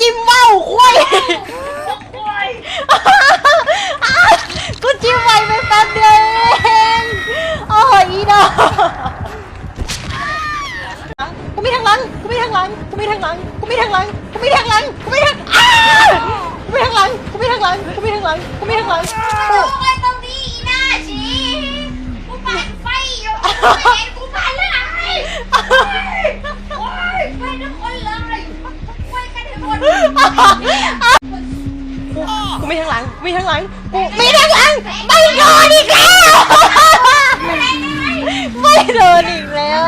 จิ้มว่าวคุยโอ้ยกูจิ้มไวไปแป๊บเดียวเองโอ้ยอีดอกกูมีทางหลังกูมีทางหลังกูมีทางหลังกูมีทางหลังกูมีทางหลังกูมีทางอ้ากูมีทางหลังกูมีทางหลังกูมีทางหลังกูมีทางหลังดูไงตรงนี้อีหน้าชีกูปั่นไฟอยู่ไม่เห็นกูปั่นเลยโอ้ยไปทุกคนเลยไป กันทั้งหมดกูมีทางหลังกูมีทางหลังกูมีทางหลังไม่โดนอีกแล้ว ไม่โดนอีกแล้ว